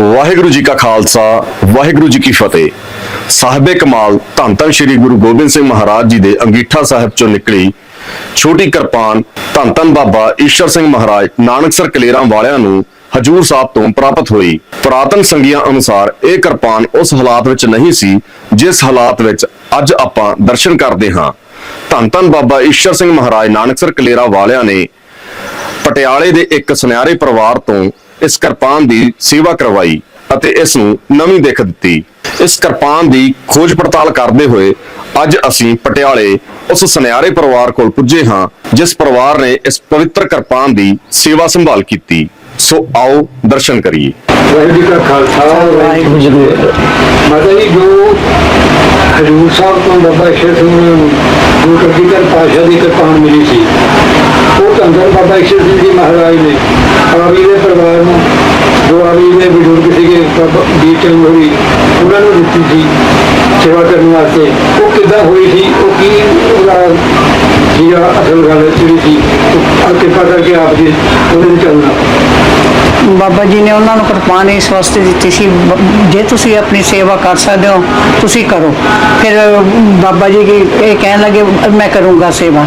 ਵਾਹਿਗੁਰੂ ਜੀ ਕਾ ਖਾਲਸਾ, ਵਾਹਿਗੁਰੂ ਜੀ ਕੀ ਫਤਿਹ। ਸਾਹਿਬੇ ਕਮਾਲ ਧੰਨ ਧੰਨ ਸ੍ਰੀ ਗੁਰੂ ਗੋਬਿੰਦ ਸਿੰਘ ਮਹਾਰਾਜ ਜੀ ਦੇ ਅੰਗੀਠਾ ਸਾਹਿਬ ਚੋਂ ਨਿਕਲੀ ਛੋਟੀ ਕਿਰਪਾਨ ਧੰਨ ਧੰਨ ਬਾਬਾ ਈਸ਼ਰ ਸਿੰਘ ਮਹਾਰਾਜ ਨਾਨਕਸਰ ਕਲੇਰਾਂ ਵਾਲਿਆਂ ਨੂੰ ਹਜੂਰ ਸਾਹਿਬ ਤੋਂ ਪ੍ਰਾਪਤ ਹੋਈ। ਪੁਰਾਤਨ ਸੰਗੀਆਂ ਅਨੁਸਾਰ ਇਹ ਕਿਰਪਾਨ ਉਸ ਹਾਲਾਤ ਵਿੱਚ ਨਹੀਂ ਸੀ, ਜਿਸ ਹਾਲਾਤ ਵਿੱਚ ਅੱਜ ਆਪਾਂ ਦਰਸ਼ਨ ਕਰਦੇ ਹਾਂ। ਧੰਨ ਧੰਨ ਬਾਬਾ ਈਸ਼ਰ ਸਿੰਘ ਮਹਾਰਾਜ ਨਾਨਕਸਰ ਕਲੇਰਾਂ ਵਾਲਿਆਂ ਨੇ ਪਟਿਆਲੇ ਦੇ ਇੱਕ ਸੁਨਿਆਰੇ ਪਰਿਵਾਰ ਤੋਂ ਇਸ ਕਿਰਪਾਨ ਦੀ ਸੇਵਾ ਕਰਵਾਈ ਅਤੇ ਇਸ ਨੂੰ ਨਵੀਂ ਦਿੱਖ ਦਿੱਤੀ। ਇਸ ਕਿਰਪਾਨ ਦੀ ਖੋਜ ਪੜਤਾਲ ਕਰਦੇ ਹੋਏ ਅੱਜ ਅਸੀਂ ਪਟਿਆਲੇ ਉਸ ਸੁਨਿਆਰੇ ਪਰਿਵਾਰ ਕੋਲ ਪੁੱਜੇ ਹਾਂ, ਜਿਸ ਪਰਿਵਾਰ ਨੇ ਇਸ ਪਵਿੱਤਰ ਕਿਰਪਾਨ ਦੀ ਸੇਵਾ ਸੰਭਾਲ ਕੀਤੀ। ਸੋ ਆਓ ਦਰਸ਼ਨ ਕਰੀਏ। ਵਾਹਿਗੁਰੂ ਜੀ ਕਾ ਖਾਲਸਾ, ਵਾਹਿਗੁਰੂ ਜੀ ਕੀ ਫਤਿਹ। ਮਾਤਾ ਜੀ, ਜੋ ਹਜੂਰ ਸਾਹਿਬ ਤੋਂ ਬਾਬਾ ਈਸ਼ਰ ਸਿੰਘ ਨੂੰ ਜੋ ਕਬੀਰ ਪਾਸ਼ਾ ਦੀ ਕਿਰਪਾਨ ਮਿਲੀ ਸੀ ਉਹ ਬਾਬਾ ਈਸ਼ਰ ਸਿੰਘ ਜੀ ਮਹਾਰਾਜ ਨੇ ਆਵੀ ਦੇ ਪਰਿਵਾਰ ਨੂੰ, ਜੋ ਆਵੀ ਦੇ ਬਜ਼ੁਰਗ ਸੀਗੇ, ਬਾਬਾ ਜੀ ਚੰਦ ਹੋਰੀ, ਉਹਨਾਂ ਨੂੰ ਦਿੱਤੀ ਸੀ ਸੇਵਾ ਕਰਨ ਵਾਸਤੇ। ਉਹ ਕਿੱਦਾਂ ਹੋਈ ਸੀ? ਉਹ ਕੀ ਉਹਦਾ ਕੀ ਅਸਲ ਗੱਲ ਜਿਹੜੀ ਸੀ, ਉਹ ਕਿਰਪਾ ਕਰਕੇ ਆਪ ਜੀ ਉਹਦੇ ਵਿੱਚ ਚੱਲਣਾ ਬਾਬਾ ਜੀ ਨੇ ਉਹਨਾਂ ਨੂੰ ਕਿਰਪਾਨ ਇਸ ਵਾਸਤੇ ਦਿੱਤੀ ਸੀ, ਬ- ਜੇ ਤੁਸੀਂ ਆਪਣੀ ਸੇਵਾ ਕਰ ਸਕਦੇ ਹੋ, ਤੁਸੀਂ ਕਰੋ। ਫਿਰ ਬਾਬਾ ਜੀ ਕੀ ਇਹ ਕਹਿਣ ਲੱਗੇ, ਮੈਂ ਕਰੂੰਗਾ ਸੇਵਾ।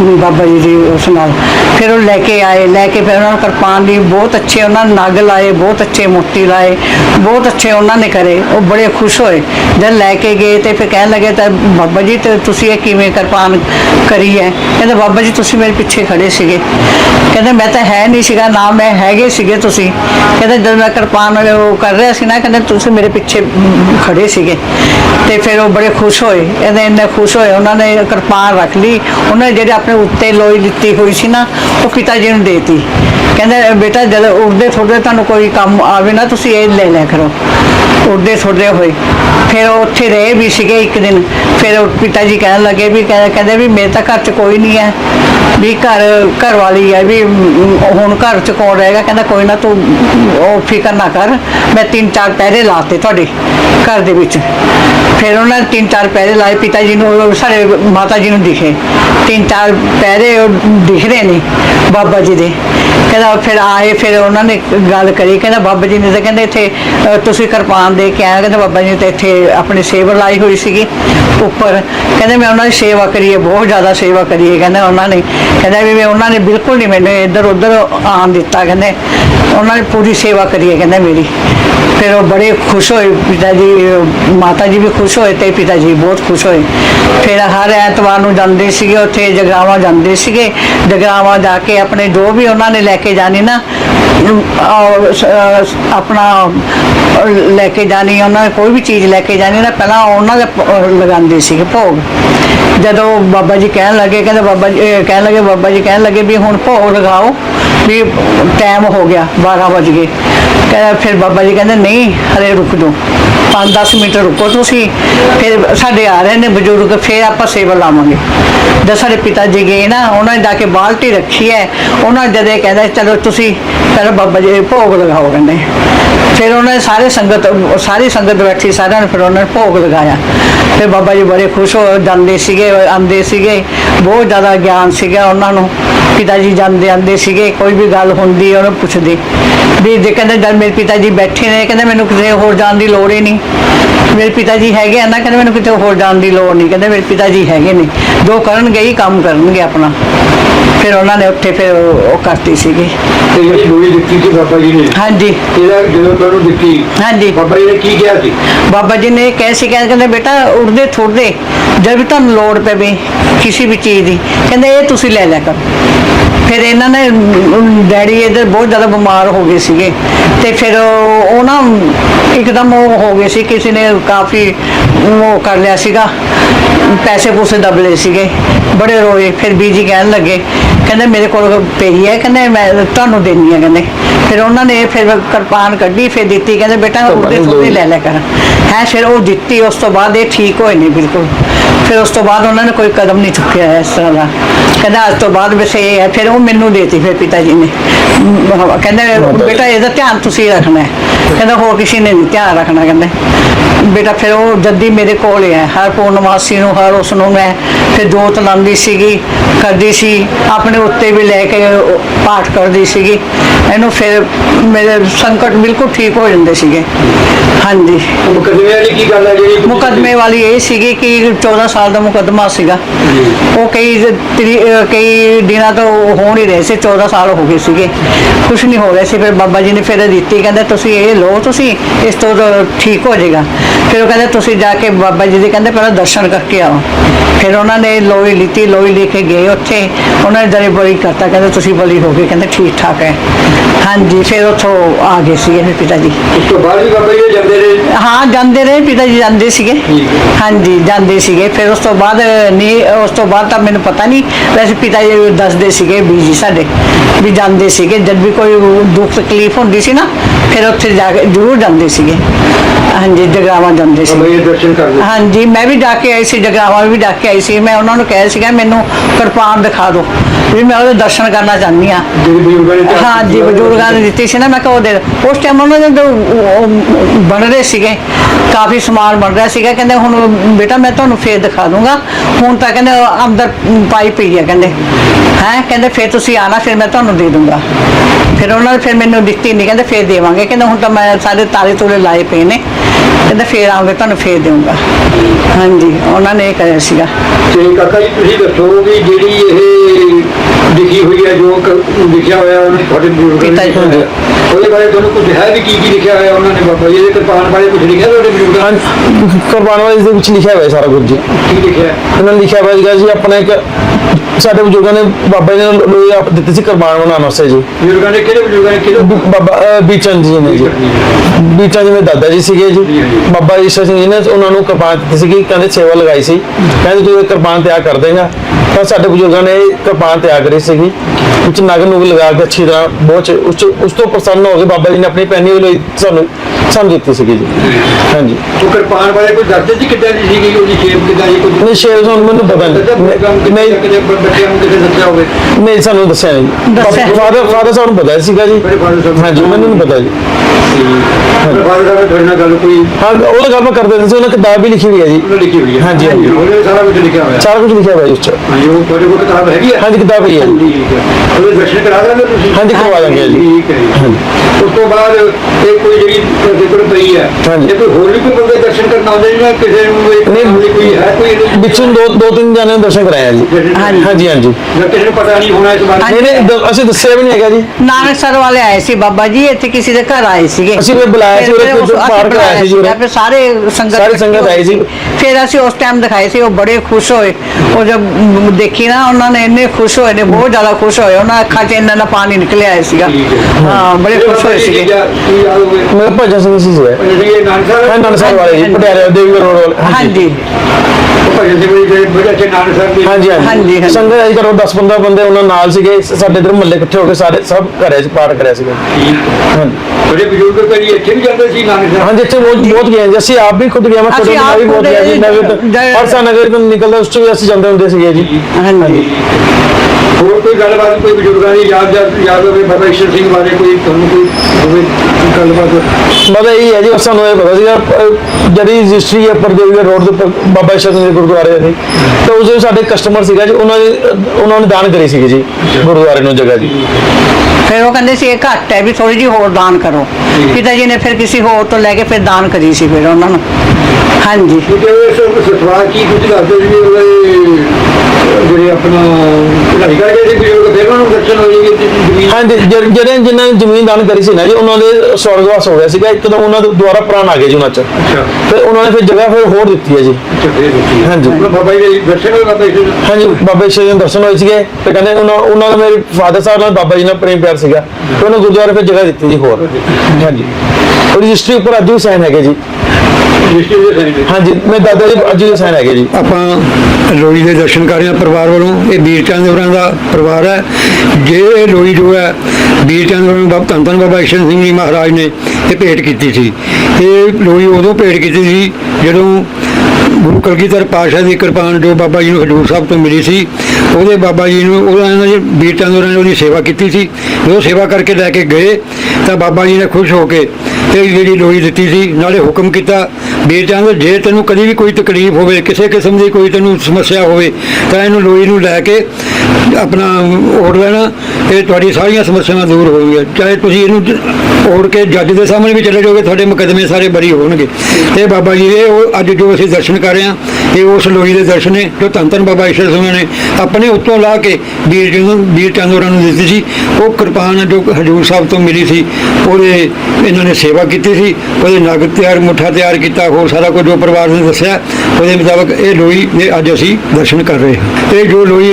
ਬਾਬਾ ਜੀ ਦੀ ਉਸ ਨਾਲ। ਫਿਰ ਉਹ ਲੈ ਕੇ ਆਏ, ਲੈ ਕੇ ਫਿਰ ਉਹਨਾਂ ਨੂੰ ਕਿਰਪਾਨ ਦੀ ਬਹੁਤ ਅੱਛੇ ਉਹਨਾਂ ਨੇ ਨਗ ਲਾਏ, ਬਹੁਤ ਅੱਛੇ ਮੋਤੀ ਲਾਏ, ਬਹੁਤ ਅੱਛੇ ਉਹਨਾਂ ਨੇ ਕਰੇ। ਉਹ ਬੜੇ ਖੁਸ਼ ਹੋਏ। ਜਦ ਲੈ ਕੇ ਗਏ ਤੇ ਫਿਰ ਕਹਿਣ ਲੱਗੇ, ਤਾਂ ਬਾਬਾ ਜੀ, ਤੇ ਤੁਸੀਂ ਇਹ ਕਿਵੇਂ ਕਿਰਪਾਨ ਕਰੀ ਹੈ? ਕਹਿੰਦੇ, ਬਾਬਾ ਜੀ, ਤੁਸੀਂ ਮੇਰੇ ਪਿੱਛੇ ਖੜੇ ਸੀਗੇ। ਕਹਿੰਦੇ, ਮੈਂ ਤਾਂ ਹੈ ਨਹੀਂ ਸੀਗਾ, ਨਾ ਮੈਂ ਹੈਗੇ ਸੀਗੇ ਤੁਸੀਂ। ਕਹਿੰਦੇ ਜਦ ਮੈਂ ਕਿਰਪਾਨ ਉਹ ਕਰ ਰਿਹਾ ਸੀ ਨਾ, ਕਹਿੰਦੇ ਤੁਸੀਂ ਮੇਰੇ ਪਿੱਛੇ ਖੜੇ ਸੀਗੇ। ਤੇ ਫਿਰ ਉਹ ਬੜੇ ਖੁਸ਼ ਹੋਏ। ਇਹਦੇ ਇੰਨੇ ਖੁਸ਼ ਹੋਏ, ਉਹਨਾਂ ਨੇ ਕਿਰਪਾਨ ਰੱਖ ਲਈ। ਉਹਨਾਂ ਨੇ ਜਿਹੜੇ ਆਪਣੇ ਉੱਤੇ ਲੋਈ ਲਿੱਤੀ ਹੋਈ ਸੀ ਨਾ, ਉਹ ਪਿਤਾ ਜੀ ਨੂੰ ਦੇਤੀ। ਕਹਿੰਦੇ ਬੇਟਾ ਜਦ ਉੜਦੇ ਥੋੜੇ ਤੁਹਾਨੂੰ ਕੋਈ ਕੰਮ ਆਵੇ ਨਾ ਤੁਸੀਂ ਇਹ ਲੈ ਲਿਆ ਕਰੋ। ਉੜਦੇ ਥੋੜੇ ਹੋਏ। ਫਿਰ ਉਹ ਉੱਥੇ ਰਹੇ ਵੀ ਸੀਗੇ ਇੱਕ ਦਿਨ। ਫਿਰ ਉਹ ਪਿਤਾ ਜੀ ਕਹਿਣ ਲੱਗੇ ਵੀ ਕਹਿ- ਕਹਿੰਦੇ ਵੀ ਮੇਰੇ ਤਾਂ ਘਰ 'ਚ ਕੋਈ ਨਹੀਂ ਹੈ। ਵੀ ਘਰ ਘਰ ਵਾਲੀ ਹੈ ਵੀ ਮ, ਹੁਣ ਘਰ 'ਚ ਕੌਣ ਰਹੇਗਾ? ਕਹਿੰਦਾ ਕੋਈ ਨਾ ਤੂੰ ਉਹ ਫਿਕਰ ਨਾ ਕਰ। ਮੈਂ ਤਿੰਨ ਚਾਰ ਪਹਿਰੇ ਲਾਤੇ ਤੁਹਾਡੇ ਘਰ ਦੇ ਵਿੱਚ। ਫਿਰ ਉਹਨਾਂ ਨੇ ਤਿੰਨ ਚਾਰ ਪਹਿਰੇ ਲਾਏ ਪਿਤਾ ਜੀ ਨੂੰ ਉਹ ਸਾਡੇ ਮਾਤਾ ਜੀ ਨੂੰ ਦਿਖੇ। ਤਿੰਨ ਚਾਰ ਪਹਿਰੇ ਉਹ ਦਿਖ ਰਹੇ ਨੇ ਬਾਬਾ ਜੀ ਦੇ। ਕਹਿੰਦਾ ਫਿਰ ਆਏ, ਫਿਰ ਉਹਨਾਂ ਨੇ ਗੱਲ ਕਰੀ, ਕਹਿੰਦਾ ਬਾਬਾ ਜੀ ਨੇ ਤਾਂ ਕਹਿੰਦੇ ਇੱਥੇ ਤੁਸੀਂ ਕਿਰਪਾਨ ਦੇ ਕੇ ਆਇਆ, ਕਹਿੰਦੇ ਬਾਬਾ ਜੀ ਨੇ ਤਾਂ ਇੱਥੇ ਆਪਣੀ ਸੇਵਾ ਲਾਈ ਹੋਈ ਸੀਗੀ ਉੱਪਰ। ਕਹਿੰਦੇ ਮੈਂ ਉਹਨਾਂ ਦੀ ਸੇਵਾ ਕਰੀਏ, ਬਹੁਤ ਜ਼ਿਆਦਾ ਸੇਵਾ ਕਰੀਏ, ਕਹਿੰਦੇ ਉਹਨਾਂ ਨੇ। ਕਹਿੰਦਾ ਵੀ ਉਹਨਾਂ ਨੇ ਬਿਲਕੁਲ ਨਹੀਂ ਮੈਨੂੰ ਇੱਧਰ ਉੱਧਰ ਆਣ ਦਿੱਤਾ, ਕਹਿੰਦੇ। ਉਹਨਾਂ ਨੇ ਪੂਰੀ ਸੇਵਾ ਕਰੀਏ ਕਹਿੰਦਾ ਮੇਰੀ। ਫਿਰ ਉਹ ਬੜੇ ਖੁਸ਼ ਹੋਏ ਪਿਤਾ ਜੀ ਮਾਤਾ ਜੀ ਵੀ ਖੁਸ਼ ਹੋਏ ਤੇ ਪਿਤਾ ਜੀ ਬਹੁਤ ਖੁਸ਼ ਹੋਏ। ਫਿਰ ਹਰ ਐਤਵਾਰ ਨੂੰ ਜਾਂਦੇ ਸੀਗੇ, ਉੱਥੇ ਜਗਰਾਵਾਂ ਜਾਂਦੇ ਸੀਗੇ। ਜਗਰਾਵਾਂ ਜਾ ਕੇ ਆਪਣੇ ਜੋ ਵੀ ਉਹਨਾਂ ਨੇ ਲੈ ਕੇ ਜਾਣੀ ਨਾ ਅਹ, ਸ- ਅਹ, ਆਪਣਾ ਅਹ, ਲੈ ਕੇ ਜਾਣੀ ਉਹਨਾਂ ਨੇ ਕੋਈ ਵੀ ਚੀਜ਼ ਲੈ ਕੇ ਜਾਣੀ ਨਾ ਪਹਿਲਾਂ ਉਹਨਾਂ ਦੇ ਪ- ਅਹ, ਲਗਾਉਂਦੇ ਸੀਗੇ ਭੋਗ। ਜਦੋਂ ਬਾਬਾ ਜੀ ਕਹਿਣ ਲੱਗੇ ਕਹਿੰਦੇ ਬਾਬਾ ਜੀ ਇਹ ਕਹਿਣ ਲੱਗੇ ਬਾਬਾ ਜੀ ਕਹਿਣ ਲੱਗੇ ਵੀ ਹੁਣ ਭੋਗ ਲਗਾਓ। ਵੀ ਟਾਈਮ ਹੋ ਗਿਆ 12 ਵਜ ਗਏ। ਕਹਿੰਦਾ ਫਿਰ ਬਾਬਾ ਜੀ ਕਹਿੰਦੇ, ਨਹੀਂ, ਹਲੇ ਰੁਕ ਜਾਓ। 5-10 ਮਿੰਟ ਰੁਕੋ ਤੁਸੀਂ। ਫਿਰ ਸਾਡੇ ਆ ਰਹੇ ਨੇ ਬਜ਼ੁਰਗ, ਫਿਰ ਆਪਾਂ ਸੇਵਾ ਲਾਵਾਂਗੇ। ਜਦ ਸਾਡੇ ਪਿਤਾ ਜੀ ਗਏ ਨਾ, ਉਹਨਾਂ ਨੇ ਜਾ ਕੇ ਬਾਲਟੀ ਰੱਖੀ ਹੈ। ਉਹਨਾਂ ਜਦੇ ਕਹਿੰਦਾ, ਚਲੋ ਤੁਸੀਂ ਪਹਿਲਾਂ ਬਾਬਾ ਜੀ ਭੋਗ ਲਗਾਓ, ਕਹਿੰਦੇ। ਫਿਰ ਉਹਨਾਂ ਨੇ ਸਾਰੇ ਸੰਗਤ ਸਾਰੀ ਸੰਗਤ ਬੈਠੀ ਸਾਰਿਆਂ ਨੇ ਫਿਰ ਉਹਨਾਂ ਨੇ ਭੋਗ ਲਗਾਇਆ। ਫਿਰ ਬਾਬਾ ਜੀ ਬੜੇ ਖੁਸ਼ ਹੋ ਜਾਂਦੇ ਸੀਗੇ ਆਂਦੇ ਸੀਗੇ ਬਹੁਤ ਜ਼ਿਆਦਾ ਗਿਆਨ ਸੀਗਾ ਉਹਨਾਂ ਨੂੰ। ਪਿਤਾ ਜੀ ਜਾਂਦੇ ਆਂਦੇ ਸੀਗੇ ਕੋਈ ਵੀ ਗੱਲ ਹੁੰਦੀ ਉਹਨੂੰ ਪੁੱਛਦੇ। ਵੀ ਜੇ ਕਹਿੰਦੇ ਜਦ ਮੇਰੇ ਪਿਤਾ ਜੀ ਬੈਠੇ ਨੇ ਕਹਿੰਦੇ ਮੈਨੂੰ ਕਿਤੇ ਹੋਰ ਜਾਣ ਦੀ ਲੋੜ ਹੀ ਨਹੀਂ। ਮੇਰੇ ਪਿਤਾ ਜੀ ਹੈਗੇ ਆ ਨਾ ਕਹਿੰਦੇ ਮੈਨੂੰ ਕਿਤੇ ਹੋਰ ਜਾਣ ਦੀ ਲੋੜ ਨਹੀਂ ਕਹਿੰਦੇ ਮੇਰੇ ਪਿਤਾ ਜੀ ਹੈਗੇ ਨੇ। ਜੋ ਕਰਨਗੇ ਹੀ ਕੰਮ ਕਰਨਗੇ ਆਪਣਾ। ਫਿਰ ਉਹਨਾਂ ਨੇ ਉੱਥੇ ਫਿਰ ਉਹ ਕਰਤੀ ਸੀਗੀ। ਤੇ ਇਹ ਦਿੱਤੀ ਸੀ ਬਾਬਾ ਜੀ ਨੇ ਹਾਂਜੀ। ਇਹਦਾ ਜਦੋਂ ਤੁਹਾਨੂੰ ਦਿੱਤੀ। ਹਾਂਜੀ। ਬਾਬਾ ਜੀ ਨੇ ਕੀ ਕਿਹਾ ਸੀ? ਬਾਬਾ ਜੀ ਨੇ ਕਹੇ ਸੀ ਕਹਿੰਦੇ ਕਹਿੰਦੇ ਬੇਟਾ ਉੜਦੇ ਥੋੜਦੇ ਜਦ ਵੀ ਤੁਹਾਨੂੰ ਲੋੜ ਪਵੇ ਕਿਸੇ ਵੀ ਚੀਜ਼ ਦੀ ਕਹਿੰਦੇ ਇਹ ਤੁਸੀਂ ਲੈ ਲਿਆ ਕਰੋ। ਫਿਰ ਇਹਨਾਂ ਨੇ ਡੈਡੀ ਇਹਦੇ ਬਹੁਤ ਜ਼ਿਆਦਾ ਬਿਮਾਰ ਹੋ ਗਏ ਸੀਗੇ। ਤੇ ਫਿਰ ਉਹ ਨਾ ਇੱਕਦਮ ਉਹ ਹੋ ਗਏ ਸੀ ਕਿਸੇ ਨੇ ਕਾਫੀ ਉਹ ਕਰ ਲਿਆ ਸੀਗਾ ਪੈਸੇ ਪੂਸੇ ਦਬ ਲਏ ਸੀਗੇ ਬੜੇ ਰੋਏ। ਫਿਰ ਬੀਜੀ ਕਹਿਣ ਲੱਗੇ ਕਹਿੰਦੇ ਮੇਰੇ ਕੋਲ ਪਈ ਹੈ ਕਹਿੰਦੇ ਮੈਂ ਤੁਹਾਨੂੰ ਦੇਣੀ ਹੈ ਕਹਿੰਦੇ। ਫਿਰ ਉਹਨਾਂ ਨੇ ਫਿਰ ਕਿਰਪਾਨ ਕੱਢੀ ਫਿਰ ਦਿੱਤੀ ਕਹਿੰਦੇ ਬੇਟਾ ਉਹਦੇ ਥੋੜੇ ਲੈ ਲਿਆ ਕਰ। ਹੈ ਫਿਰ ਉਹ ਦਿੱਤੀ ਉਸ ਤੋਂ ਬਾਅਦ ਇਹ ਠੀਕ ਹੋਏ ਨੇ ਬਿਲਕੁਲ। ਫਿਰ ਉਸ ਤੋਂ ਬਾਅਦ ਉਹਨਾਂ ਨੇ ਕੋਈ ਕਦਮ ਨਹੀਂ ਚੁੱਕਿਆ ਇਸ ਤਰ੍ਹਾਂ ਦਾ। ਕਹਿੰਦਾ ਅੱਜ ਤੋਂ ਬਾਅਦ ਬਸ ਇਹ ਹੈ ਫਿਰ ਉਹ ਮੈਨੂੰ ਦੇਤੀ ਫਿਰ ਪਿਤਾ ਜੀ ਨੇ। ਕਹਿੰਦੇ ਬੇਟਾ ਇਹਦਾ ਧਿਆਨ ਤੁਸੀਂ ਰੱਖਣਾ ਹੈ। ਕਹਿੰਦਾ ਹੋਰ ਕਿਸੇ ਨੇ ਨਹੀਂ ਧਿਆਨ ਰੱਖਣਾ ਕਹਿੰਦੇ। ਬੇਟਾ ਫਿਰ ਉਹ ਜੱਦੀ ਮੇਰੇ ਕੋਲ ਹੀ ਹੈ ਹਰ ਪੂਰਨਮਾਸੀ ਨੂੰ ਹਰ ਉਸ ਨੂੰ ਮੈਂ ਫਿਰ ਜੋਤ ਲਾਉਂਦੀ ਸੀਗੀ ਕਰਦੀ ਸੀ। ਆਪਣੇ ਉੱਤੇ ਵੀ ਲੈ ਕੇ ਪਾਠ ਕਰਦੀ ਸੀਗੀ। ਇਹਨੂੰ ਫਿਰ ਮੇਰੇ ਸੰਕਟ ਬਿਲਕੁਲ ਠੀਕ ਹੋ ਜਾਂਦੇ ਸੀਗੇ। ਹਾਂਜੀ। ਮੁਕਦਮੇ ਵਾਲੀ ਕੀ ਗੱਲ ਹੈ ਜਿਹੜੀ ਤੁਸੀਂ- ਮੁਕੱਦਮੇ ਵਾਲੀ ਇਹ ਸੀਗੀ ਕਿ 14 ਸਾਲ ਦਾ ਮੁਕੱਦਮਾ ਸੀਗਾ। ਉਹ ਕਈ ਕਈ ਦਿਨਾਂ ਤੋਂ ਹੋ ਨਹੀਂ ਰਹੇ ਸੀ 14 ਸਾਲ ਹੋ ਗਏ ਸੀਗੇ। ਕੁਝ ਨਹੀਂ ਹੋ ਰਿਹਾ ਸੀ ਫਿਰ ਬਾਬਾ ਜੀ ਨੇ ਫਿਰ ਦਿੱਤੀ ਕਹਿੰਦੇ ਤੁਸੀਂ ਇਹ ਲਓ ਤੁਸੀਂ ਇਸ ਤੋਂ ਤਾਂ ਠੀਕ ਹੋ ਜਾਏਗਾ। ਫਿਰ ਉਹ ਕਹਿੰਦੇ ਤੁਸੀਂ ਜਾ ਕੇ ਬਾਬਾ ਜੀ ਦੇ ਕਹਿੰਦੇ ਪਹਿਲਾਂ ਦਰਸ਼ਨ ਕਰਕੇ ਆਓ। ਫਿਰ ਉਹਨਾਂ ਨੇ ਲੋਈ ਲਿੱਤੀ ਲੋਈ ਲੈ ਕੇ ਗਏ ਉੱਥੇ। ਉਹਨਾਂ ਨੇ ਦਰੇ ਬਲੀ ਕਰਤਾ ਕਹਿੰਦੇ ਤੁਸੀਂ ਬਲੀ ਹੋ ਗਏ ਕਹਿੰਦੇ ਠੀਕ ਠਾਕ ਹੈ। ਹਾਂਜੀ ਫਿਰ ਉੱਥੋਂ ਆ ਗਏ ਸੀਗੇ ਮੇਰੇ ਪਿਤਾ ਜੀ ਉਸ ਤੋਂ ਬਾਅਦ ਵੀ ਬਾਬਾ ਜੀ ਜਾਂਦੇ ਰਹੇ? ਹਾਂ ਜਾਂਦੇ ਰਹੇ ਪਿਤਾ ਜੀ ਜਾਂਦੇ ਸੀਗੇ। ਹਾਂਜੀ ਜਾਂਦੇ ਸੀਗੇ। ਫਿਰ ਉਸ ਤੋਂ ਬਾਅਦ ਨਹੀਂ ਉਸ ਤੋਂ ਬਾਅਦ ਤਾਂ ਮੈਨੂੰ ਪਤਾ ਨਹੀਂ ਵੈਸੇ ਪਿਤਾ ਜੀ ਦੱਸਦੇ ਸੀਗੇ ਬੀਜੀ ਸਾਡੇ ਵੀ ਜਾਂਦੇ ਸੀਗੇ। ਜਦ ਵੀ ਕੋਈ ਦੁੱਖ ਤਕਲੀਫ ਹੁੰਦੀ ਸੀ ਨਾ ਫਿਰ ਉੱਥੇ ਜਾ ਕੇ ਜ਼ਰੂਰ ਜਾਂਦੇ ਸੀਗੇ। ਹਾਂਜੀ ਜਗਰਾਵਾਂ ਜਾਂਦੇ ਸੀ। ਬਾਬਾ ਜੀ ਦਰਸ਼ਨ ਕਰਦੇ ਹਾਂਜੀ ਮੈਂ ਵੀ ਜਾ ਕੇ ਆਈ ਸੀ ਜਗਰਾਵਾਂ ਵੀ ਜਾ ਕੇ ਆਈ ਸੀ। ਮੈਂ ਉਹਨਾਂ ਨੂੰ ਕਿਹਾ ਸੀਗਾ ਮੈਨੂੰ ਕਿਰਪਾਨ ਦਿਖਾ ਦਿਓ। ਵੀ ਮੈਂ ਉਹਦੇ ਦਰਸ਼ਨ ਕਰਨਾ ਚਾਹੁੰਦੀ ਹਾਂ। ਜਿਹੜੇ ਬਜ਼ੁਰਗਾਂ ਨੇ ਧਿਆਨ ਹਾਂ ਜੀ। ਬਜ਼ੁਰਗਾਂ ਨੇ ਦਿੱਤੀ ਸੀ ਨਾ ਮੈਂ ਕਿਹਾ ਉਹ ਦੇ ਦਿਓ। ਉਸ ਟਾਈਮ ਉਹਨਾਂ ਦੇ ਜੋ ਉਹ ਬਣ ਰਹੇ ਸੀਗੇ। ਕਾਫੀ ਸਮਾਨ ਬਣ ਰਿਹਾ ਸੀਗਾ। ਕਹਿੰਦੇ ਹੁਣ ਬੇਟਾ ਮੈਂ ਤੁਹਾਨੂੰ ਫੇਰ ਦਿਖਾ ਦੂੰਗਾ। ਹੁਣ ਤਾਂ ਕਹਿੰਦੇ ਅੰਦਰ ਪਾਈ ਪਈ ਹੈ ਕਹਿੰਦੇ। ਹੈ ਕਹਿੰਦੇ ਫੇਰ ਤੁਸੀਂ ਆਣਾ ਫਿਰ ਮੈਂ ਤੁਹਾਨੂੰ ਦੇ ਦੂੰਗਾ। ਫਿਰ ਉਹਨਾਂ ਨੇ ਫਿਰ ਮੈਨੂੰ ਦਿੱਤੀ ਨਹੀਂ ਕਹਿੰਦੇ ਫੇਰ ਦੇਵਾਂਗੇ। ਕਹਿੰਦੇ ਹੁਣ ਤਾਂ ਮੈਂ ਸਾਰੇ ਤਾਲੇ ਤੂਲੇ ਲਾਏ ਪਏ ਨੇ। ਕਹਿੰਦੇ ਫੇਰ ਆਉਂਗੇ ਤੁਹਾਨੂੰ ਫੇਰ ਦੇਵਾਂਗਾ ਹਾਂਜੀ ਉਹਨਾਂ ਨੇ ਇਹ ਕਰਿਆ ਸੀਗਾ। ਤੇ ਕਾਕਾ ਜੀ ਤੁਸੀਂ ਦੱਸੋ ਵੀ ਜਿਹੜੀ ਇਹ ਲਿਖੀ ਹੋਈ ਹੈ ਜੋ ਕ- ਲਿਖਿਆ ਹੋਇਆ ਉਹਨੇ ਤੁਹਾਡੇ ਬਜ਼ੁਰਗਾਂ ਪਿਤਾ ਨੇ ਜੀ। ਲਿਖਿਆ ਹੋਇਆ। ਉਹਦੇ ਬਾਰੇ ਤੁਹਾਨੂੰ ਕੁਝ ਹੈ ਵੀ ਕੀ ਕੀ ਲਿਖਿਆ ਹੋਇਆ ਉਹਨਾਂ ਨੇ? ਬਾਬਾ ਜੀ ਦੇ ਕਿਰਪਾਨ ਬਾਰੇ ਕੁਝ ਲਿਖਿਆ ਤੁਹਾਡੇ ਬਜ਼ੁਰਗਾਂ ਨੇ ਕੁਰਬਾਨ ਵਾਲੇ ਦੇ ਵਿੱਚ ਲਿਖਿਆ ਹੋਇਆ ਹੈ ਸਾਰਾ ਕੁਝ ਜੀ। ਕੀ ਲਿਖਿਆ? ਹੈ? ਇਹਨਾਂ ਨੇ ਲਿਖਿਆ ਹੋਇਆ ਸੀਗਾ ਜੀ ਆਪਣਾ ਇੱਕ ਸਾਡੇ ਬਜ਼ੁਰਗਾਂ ਨੇ ਬਾਬਾ ਜੀ ਨੇ ਲੋਈ ਆਪ ਦਿੱਤੀ ਸੀ ਕੁਰਬਾਨ ਬਣਾਉਣ ਵਾਸਤੇ ਜੀ। ਬਜ਼ੁਰਗਾਂ ਨੇ ਕਿਹੜੇ ਬਜ਼ੁਰਗਾਂ ਨੇ ਕਿਹੜੇ ਬ- ਬਾਬਾ ਅਹ ਬੀਚਨ ਜੀ ਨੇ ਜੀ। ਬੀਚਨ ਜੀ। ਮੇਰੇ ਦਾਦਾ ਜੀ ਸੀਗੇ ਜੀ। ਬਾਬਾ ਈਸ਼ਰ ਸਿੰਘ ਜੀ ਨੇ ਉਹਨਾਂ ਨੂੰ ਕਿਰਪਾਨ ਦਿੱਤੀ ਸੀਗੀ ਕਹਿੰਦੇ ਸੇਵਾ ਲਗਾਈ ਸੀ। ਕਹਿੰਦੇ ਤੂੰ ਇਹ ਕਿਰਪਾਨ ਤਿਆਰ ਕਰ ਦੇਗਾ। ਤਾਂ ਸਾਡੇ ਬਜ਼ੁਰਗਾਂ ਨੇ ਇਹ ਕਿਰਪਾਨ ਤਿਆਰ ਕਰੀ ਸੀਗੀ। ਵਿੱਚ ਨਗ ਨੂੰ ਲਗਾ ਕੇ ਅੱਛੀ ਤਰ੍ਹਾਂ ਬਹੁਤ ਉਸ ਉਸ ਤੋਂ ਪ੍ਰਸੰਨ ਹੋ ਕੇ ਬਾਬਾ ਜੀ ਨੇ ਆਪਣੀ ਪੈਨੀ ਲਈ ਸਾਨੂੰ ਸਾਨੂੰ ਦਿੱਤੀ ਸੀਗੀ ਜੀ। ਹਾਂਜੀ। ਉਹ ਕਿਰਪਾਨ ਬਾਰੇ ਕੋਈ ਦੱਸਦੇ ਸੀ ਕਿੱਦਾਂ ਦੀ ਸੀਗੀ ਉਹਦੀ ਸ਼ੇਪ ਕਿੱਦਾਂ ਦੀ ਕੋਈ ਨਹੀਂ ਸ਼ੇਰ ਸਾਨੂੰ ਮੈਨੂੰ ਪਤਾ ਨਹੀਂ। ਨਹੀਂ ਨਹੀਂ ਕਿਤੇ ਬੱਚਿਆਂ ਨੂੰ ਕਿਤੇ ਦੱਸਿਆ ਹੋਵੇ। ਨਹੀਂ ਸਾਨੂੰ ਦੱਸਿਆ ਨਹੀਂ। ਫਾਦਰ ਫਾਦਰ ਸਾਨੂੰ ਪਤਾ ਸੀਗਾ ਜੀ। ਹਾਂਜੀ ਮੈਨੂੰ ਨਹੀਂ ਪਤਾ ਜੀ। ਹਾਂ ਉਹ ਤਾਂ ਗੱਲ ਮੈਂ ਕਰਦੇ ਸੀ ਉਹਨਾਂ ਕਿਤਾਬ ਵੀ ਲਿਖੀ ਹੋਈ ਹੈ ਜੀ। ਲਿਖੀ ਹੋਈ ਹੈ। ਹਾਂਜੀ, ਹਾਂਜੀ। ਸਾਰਾ ਕੁਝ ਲਿਖਿਆ ਹੋਇਆ। ਸਾਰਾ ਕੁਝ ਲਿਖਿਆ ਹੋਇਆ ਜੀ ਉਸ ਚ। ਹਾਂਜੀ। ਉਹ ਤੁਹਾਡੇ ਕੋਲ ਕਿਤਾਬ ਹੈਗੀ ਹੈ ਹਾਂਜੀ ਕਿਤਾਬ ਹੀ ਹੈ ਜੀ। ਠੀਕ ਹੈ। ਉਹਦੇ ਦਰਸ਼ਨ ਕਰਾ ਦਾਂਗੇ ਤੁਸੀਂ? ਹਾਂਜੀ, ਕਰਵਾ ਦਾਂਗੇ ਜੀ। ਠੀਕ ਹੈ ਜੀ। ਉਸ ਤੋਂ ਬਾਅਦ ਇਹ ਕੋਈ ਜਿਹੜੀ ਤੁਹਾਡੇ ਕੋਲ ਪਈ ਹੈ ਹਾਂਜੀ। ਇਹ ਕੋਈ ਹੋਰ ਵੀ ਕੋਈ ਬੰਦੇ ਦਰਸ਼ਨ ਕਰਨ ਆਉਂਦੇ ਨੇ ਜਾਂ ਕਿਸੇ ਨੂੰ ਇਹ ਨਹੀਂ। ਨਹੀਂ ਕੋਈ ਹੈ ਕੋਈ ਇਹਦੇ- ਵਿੱਚੋਂ? ਦੋ ਦੋ ਤਿੰਨ ਜਣਿਆਂ ਨੇ ਦਰਸ਼ਨ ਕਰਾਇਆ ਜੀ। ਹਾਂਜੀ। ਹਾਂਜੀ ਹਾਂਜੀ। ਜਾਂ ਕਿਸੇ ਨੂੰ ਪਤਾ ਨਹੀਂ ਹੋਣਾ ਇਸ ਬਾਰੇ? ਨਹੀਂ ਨਹੀਂ ਦ- ਅਸੀਂ ਦੱਸਿਆ ਵੀ ਨਹੀਂ ਹੈਗਾ ਜੀ। ਨਾਨਕਸਰ ਵਾਲੇ ਆਏ ਸੀ ਬਾਬਾ ਜੀ ਇੱਥੇ ਕਿਸੇ ਦੇ ਘਰ ਆਏ ਸੀਗੇ। ਅਸੀਂ ਫਿਰ ਬੁਲਾਇਆ ਸੀ, ਫਿਰ ਉਰੇ ਉਸ- ਕੁਝ ਅਸੀਂ ਪਾਠ ਕਰਾਇਆ ਸੀ ਜੀ ਉਰੇ। ਸੀਗਾ, ਫਿਰ ਸਾਰੇ ਸੰਗਤ ਸਾਰੀ ਸੰਗਤ ਆਈ ਸੀ। ਫਿਰ ਅਸੀਂ ਉਸ ਟਾਈਮ ਦਿਖਾਏ ਸੀ ਉਹ ਬੜੇ ਖੁਸ਼ ਹੋਏ। ਉਹ ਜਦ ਮ, ਦੇਖੀ ਨਾ ਉਹਨਾਂ ਨੇ ਇੰਨੇ ਖੁਸ਼ ਹੋਏ ਨੇ ਬਹੁਤ ਜ਼ਿਆਦਾ ਖੁਸ਼ ਹੋਏ। ਉਹਨਾਂ ਅੱਖਾਂ 'ਚ ਇੰਨਾ ਨਾ ਪਾਣੀ ਨਿਕਲ ਆਇਆ ਸੀਗਾ। ਹੈ। ਬੜੇ ਖੁਸ਼ ਹੋਏ ਸੀਗੇ। ਮੇਰਾ ਭਜਨ ਸਿੰਘ ਸੀ। ਜੀ ਇਹ ਨਾਨਕ ਸਾਹਿਬ? ਵਾਲੇ ਜੀ ਪਟਿਆਲੇ ਦੇਵੀ ਰੋਡ ਵਾਲੇ। ਹਾਂਜੀ। ਉਹ ਭਜਨ ਸਿੰਘ ਜੀ ਜਿਹੜੇ ਬੜੇ ਅੱਛੇ ਨਾਨਕ ਸਾਹਿਬ ਦੇ ਹਾਂਜੀ ਹਾਂਜੀ, ਹਾਂਜੀ ਹਾਂਜੀ। ਸੰਗਤ ਆਈ ਕਰੋ 10 15 ਬੰਦੇ ਉਹਨਾਂ ਨਾਲ ਸੀਗੇ ਸਾਡੇ ਇਧਰ ਮਹੱਲੇ ਇਕੱਠੇ ਹੋ ਕੇ ਸਾਰੇ ਸਭ ਪਾਠ ਕਰਿਆ ਸੀਗਾ। ਹਾਂਜੀ। ਬੜੇ ਬਜ਼ੁਰਗ ਕਰੀ ਇੱਥੇ ਵੀ ਜਾਂਦੇ ਸੀ ਨਾਨਕ ਸਾਹਿਬ। ਹਾਂਜੀ ਇੱਥੇ ਬਹੁਤ ਬਹੁਤ ਗਏ ਜੀ। ਅਸੀਂ ਆਪ ਵੀ ਖੁਦ ਗਏ ਮੈਂ ਖੁਦ ਅਸੀਂ ਮੈਂ ਵੀ ਆਪ ਬਹੁਤ ਖੁਦ ਗਿਆ ਜੀ। ਨਗਰ ਤੋਂ ਗਏ- ਹਰਸਾ ਨਗਰ ਤੋਂ ਨਿਕਲਦਾ ਉਸ ਤੋਂ ਵੀ ਅਸੀਂ ਜਾਂਦੇ ਹੁੰਦੇ ਸੀਗੇ ਜੀ। ਹਾਂਜੀ। ਹੋਰ ਕੋਈ ਗੱਲਬਾਤ ਕੋਈ ਬਜ਼ੁਰਗਾਂ ਦੀ ਯਾਦ ਯਾਦ ਯਾਦ ਹੋਵੇ ਬਾਬਾ ਈਸ਼ਰ ਸਿੰਘ ਬਾਰੇ ਕੋਈ ਤੁਹਾਨੂੰ ਕੋਈ ਹੋਵੇ ਗੱਲਬਾਤ? ਮਤਲਬ ਇਹ ਹੈ ਜੀ ਬਸ ਸਾਨੂੰ ਇਹ ਪਤਾ ਸੀਗਾ ਅਹ, ਜਿਹੜੀ ਰਜਿਸਟਰੀ ਹੈ ਪਰਦੇਵੀ ਰੋਡ ਦੇ ਉੱਪਰ ਬਾਬਾ ਈਸ਼ਰ ਸਿੰਘ ਦੇ ਗੁਰਦੁਆਰੇ ਦੀ ਤੇ ਉਸ ਦੇ ਸਾਡੇ ਕਸਟਮਰ ਸੀਗਾ ਜੀ ਉਹਨਾਂ ਨੇ ਅਹ, ਉਹਨਾਂ ਨੇ ਦਾਨ ਕਰੀ ਸੀਗੀ ਜੀ ਗੁਰਦੁਆਰੇ ਨੂੰ ਜਗ੍ਹਾ ਜੀ। ਫਿਰ ਉਹ ਕਹਿੰਦੇ ਸੀ ਇਹ ਘੱਟ ਹੈ ਵੀ ਥੋੜੀ ਜਿਹੀ ਹੋਰ ਦਾਨ ਕਰੋ। ਪਿਤਾ ਜੀ ਨੇ ਫਿਰ ਕਿਸੇ ਹੋਰ ਤੋਂ ਲੈ ਕੇ ਫਿਰ ਦਾਨ ਕਰੀ ਸੀ ਫਿਰ ਉਹਨਾਂ ਨੂੰ। ਹਾਂਜੀ। ਕਿਉਂਕਿ ਇਸ ਸਵਾਲ ਕੀ ਕੁਝ ਦੱਸਦੇ ਸੀ ਵੀ ਉਹਦੇ ਜਿਹੜੇ ਆਪਣਾ ਲੜਾਈ ਕਰਕੇ ਸੀ ਬਜ਼ੁਰਗ ਫਿਰ ਉਹਨਾਂ ਨੂੰ ਦਰਸ਼ਨ ਹੋ ਜਾਏਗੇ ਤੇ ਜ਼ਮੀਨ ਹਾਂਜੀ ਜਿਹੜੇ ਜਿਹੜੇ ਜਿਨ੍ਹਾਂ ਨੇ ਜ਼ਮੀਨ ਦਾਨ ਕਰੀ ਸੀ ਨਾ ਜੀ ਉਹਨਾਂ ਦੇ ਸਵਰਗਵਾਸ ਹੋ ਗਿਆ ਸੀਗਾ ਇੱਕਦਮ ਉਹਨਾਂ ਦੇ ਦੁਆਰਾ ਪ੍ਰਾਣ ਆ ਗਏ ਜੀ ਉਹਨਾਂ ਚ। ਅੱਛਾ। ਉਹਨਾਂ ਨੇ ਫਿਰ ਜਗ੍ਹਾ ਫਿਰ ਹੋਰ ਦਿੱਤੀ ਹੈ ਜੀ। ਅੱਛਾ ਫਿਰ ਦਿੱਤੀ ਹੈ। ਹਾਂਜੀ। ਬਾਬਾ ਜੀ ਦੇ ਦਰਸ਼ਨ ਹੋਏ ਬਾਬਾ ਈਸ਼ਰ ਦੇ? ਹਾਂਜੀ ਬਾਬਾ ਈਸ਼ਰ ਜੀ ਦੇ ਦਰਸ਼ਨ ਹੋਏ ਸੀਗੇ ਤੇ ਕਹਿੰਦੇ ਉਹਨਾਂ ਉਹਨਾਂ ਦਾ ਮੇਰੇ ਫਾਦਰ ਸਾਹਿਬ ਨਾਲ ਬਾਬਾ ਜੀ ਨਾਲ ਪ੍ਰੇਮ ਪਿਆਰ ਸੀਗਾ। ਤੇ ਉਹਨਾਂ ਗੁਰਦੁਆਰੇ ਫਿਰ ਜਗ੍ਹਾ ਦਿੱਤੀ ਜੀ ਹੋਰ। ਹਾਂਜੀ। ਉਹ ਰਜਿਸਟਰੀ ਉੱਪਰ ਅੱਜ ਵੀ ਸਾਈਨ ਹੈਗੇ ਜੀ ਰਜਿਸਟਰੀ ਦੇ ਸਾਈਨ ਤੇ। ਹਾਂਜੀ, ਮੈਂ ਦਾਦਾ ਜੀ ਅੱਜ ਵੀ ਸਾਈਨ ਹੈਗੇ ਜੀ। ਆਪਾਂ ਲੋਹੜੀ ਦੇ ਦਰਸ਼ਨ ਕਰ ਰਹੇ ਹਾਂ ਪਰਿਵਾਰ ਵੱਲੋਂ। ਇਹ ਵੀਰ ਚੰਦ ਹੋਰਾਂ ਦਾ ਪਰਿਵਾਰ ਹੈ। ਜੇ ਇਹ ਲੋਹੜੀ ਜੋ ਹੈ ਵੀਰ ਚੰਦ ਹੋਰਾਂ ਨੂੰ ਬਾਬਾ ਧੰਨ ਧੰਨ ਬਾਬਾ ਈਸ਼ਰ ਸਿੰਘ ਜੀ ਮਹਾਰਾਜ ਨੇ ਇਹ ਭੇਟ ਕੀਤੀ ਸੀ। ਇਹ ਲੋਹੜੀ ਉਦੋਂ ਭੇਟ ਕੀਤੀ ਸੀ ਜਦੋਂ ਗੁਰੂ ਕਲਗੀਧਰ ਪਾਸ਼ਾ ਦੀ ਕਿਰਪਾਨ ਜੋ ਬਾਬਾ ਜੀ ਨੂੰ ਹਜੂਰ ਸਾਹਿਬ ਤੋਂ ਮਿਲੀ ਸੀ, ਉਹਦੇ ਬਾਬਾ ਜੀ ਨੂੰ ਉਹਨਾਂ ਨੇ ਬੀਰ ਚੰਦ ਹੋਰਾਂ ਨੇ ਉਹਦੀ ਸੇਵਾ ਕੀਤੀ ਸੀ। ਉਹ ਸੇਵਾ ਕਰਕੇ ਲੈ ਕੇ ਗਏ, ਤਾਂ ਬਾਬਾ ਜੀ ਨੇ ਖੁਸ਼ ਹੋ ਕੇ ਇਹ ਜਿਹੜੀ ਲੋਈ ਦਿੱਤੀ ਸੀ, ਨਾਲੇ ਹੁਕਮ ਕੀਤਾ ਬੀਰ ਚੰਦ, ਜੇ ਤੈਨੂੰ ਕਦੀ ਵੀ ਕੋਈ ਤਕਲੀਫ ਹੋਵੇ, ਕਿਸੇ ਕਿਸਮ ਦੀ ਕੋਈ ਤੈਨੂੰ ਸਮੱਸਿਆ ਹੋਵੇ, ਤਾਂ ਇਹਨੂੰ ਲੋਈ ਨੂੰ ਲੈ ਕੇ ਆਪਣਾ ਓੜ ਲੈਣਾ ਇਹ ਤੁਹਾਡੀ ਸਾਰੀਆਂ ਸਮੱਸਿਆਵਾਂ ਦੂਰ ਹੋਣਗੀਆਂ। ਚਾਹੇ ਤੁਸੀਂ ਇਹਨੂੰ ਓੜ ਕੇ ਜੱਜ ਦੇ ਸਾਹਮਣੇ ਵੀ ਚਲੇ ਜਾਓਗੇ, ਤੁਹਾਡੇ ਮੁਕੱਦਮੇ ਸਾਰੇ ਬਰੀ ਹੋਣਗੇ। ਇਹ ਬਾਬਾ ਜੀ, ਇਹ ਉਹ ਅੱਜ ਜੋ ਅਸੀਂ ਦਰਸ਼ਨ ਕਰ ਰਹੇ ਹਾਂ, ਇਹ ਉਸ ਲੋਈ ਦੇ ਦਰਸ਼ਨ ਨੇ, ਜੋ ਧੰਨ ਧੰਨ ਬਾਬਾ ਈਸ਼ਰ ਸਿੰਘ ਨੇ ਆਪਣੇ ਉੱਤੋਂ ਲਾ ਕੇ ਵੀਰ ਜੀ ਨੂੰ ਵੀਰ ਚੰਦ ਹੋਰਾਂ ਨੂੰ ਦਿੱਤੀ ਸੀ। ਉਹ ਕਿਰਪਾਨ ਜੋ ਹਜੂਰ ਸਾਹਿਬ ਤੋਂ ਮਿਲੀ ਸੀ, ਉਹਦੇ ਇਹਨਾਂ ਨੇ ਸੇਵਾ ਕੀਤੀ ਸੀ, ਉਹਦੇ ਨਗ ਤਿਆਰ, ਮੁੱਠਾ ਤਿਆਰ ਕੀਤਾ ਹੋਰ ਸਾਰਾ ਕੁਝ ਜੋ ਪਰਿਵਾਰ ਨੇ ਦੱਸਿਆ, ਉਹਦੇ ਮੁਤਾਬਕ ਇਹ ਲੋਈ ਦੇ ਅੱਜ ਅਸੀਂ ਦਰਸ਼ਨ ਕਰ ਰਹੇ ਹਾਂ। ਇਹ ਜੋ ਲੋਈ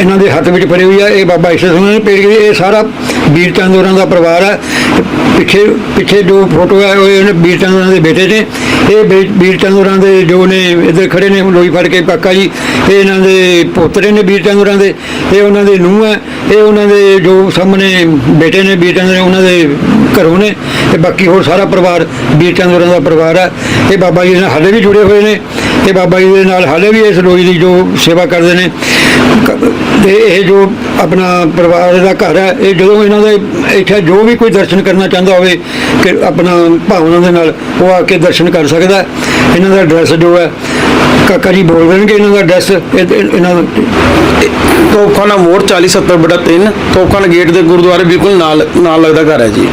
ਇਹਨਾਂ ਦੇ ਹੱਥ ਵਿੱਚ ਫੜੀ ਹੋਈ ਆ, ਇਹ ਬਾਬਾ ਈਸ਼ਰ ਸਿੰਘ ਨੇ ਪੇੜ ਗਈ ਇਹ ਸਾਰਾ ਵੀਰ ਚੰਦ ਹੋਰਾਂ ਦਾ ਪਰਿਵਾਰ ਹੈ ਪਿੱਛੇ ਪਿੱਛੇ ਜੋ ਫੋਟੋ ਹੈ, ਉਹ ਇਹਨੇ ਵੀਰ ਚੰਦ ਹੋਰਾਂ ਦੇ ਬੇਟੇ ਨੇ। ਇਹ ਬੀ- ਵੀਰ ਚੰਦ ਹੋਰਾਂ ਦੇ ਜੋ ਨੇ ਇੱਧਰ ਖੜੇ ਨੇ, ਲੋਈ ਫੜ ਕੇ ਕਾਕਾ ਜੀ, ਇਹ ਇਹਨਾਂ ਦੇ ਪੋਤਰੇ ਨੇ ਵੀਰ ਚੰਦ ਹੋਰਾਂ ਦੇ। ਇਹ ਉਹਨਾਂ ਦੇ ਨੂੰਹ ਹੈ ਇਹ ਉਹਨਾਂ ਦੇ ਜੋ ਸਾਹਮਣੇ ਬੇਟੇ ਨੇ ਵੀਰ ਚੰਦ ਉਹਨਾਂ ਦੇ ਘਰੋਂ ਨੇ। ਤੇ ਬਾਕੀ ਹੋਰ ਸਾਰਾ ਪਰਿਵਾਰ ਵੀਰ ਚੰਦ ਹੋਰਾਂ ਦਾ ਪਰਿਵਾਰ ਹੈ ਇਹ ਬਾਬਾ ਜੀ ਨਾਲ ਹਾਲੇ ਵੀ ਜੁੜੇ ਹੋਏ ਨੇ ਤੇ ਬਾਬਾ ਜੀ ਦੇ ਨਾਲ ਹਾਲੇ ਵੀ ਇਸ ਲੋਈ ਦੀ ਜੋ ਸੇਵਾ ਕਰਦੇ ਨੇ। ਕ- ਤੇ ਇਹ ਜੋ ਆਪਣਾ ਪਰਿਵਾਰ ਦਾ ਘਰ ਹੈ, ਇਹ ਜਦੋਂ ਇਹਨਾਂ ਦੇ ਇੱਥੇ ਜੋ ਵੀ ਕੋਈ ਦਰਸ਼ਨ ਕਰਨਾ ਚਾਹੁੰਦਾ ਹੋਵੇ ਕਿ ਆਪਣਾ ਭਾਵਨਾ ਦੇ ਨਾਲ ਉਹ ਆ ਕੇ ਦਰਸ਼ਨ ਕਰ ਸਕਦਾ ਇਹਨਾਂ ਦਾ ਐਡਰੈਸ ਜੋ ਹੈ, ਕਾਕਾ ਜੀ ਬੋਲ ਦੇਣਗੇ ਇਹਨਾਂ ਦਾ ਐਡਰੈਸ ਇਹਨਾਂ ਦਾ ਤੋਪਖਾਨਾ ਮੋੜ 4070 ਬਟਾ 3 ਤੋਪਖਾਨਾ ਗੇਟ ਦੇ ਗੁਰਦੁਆਰੇ ਬਿਲਕੁਲ ਨਾਲ ਨਾਲ ਲੱਗਦਾ ਘਰ ਹੈ ਜੀ।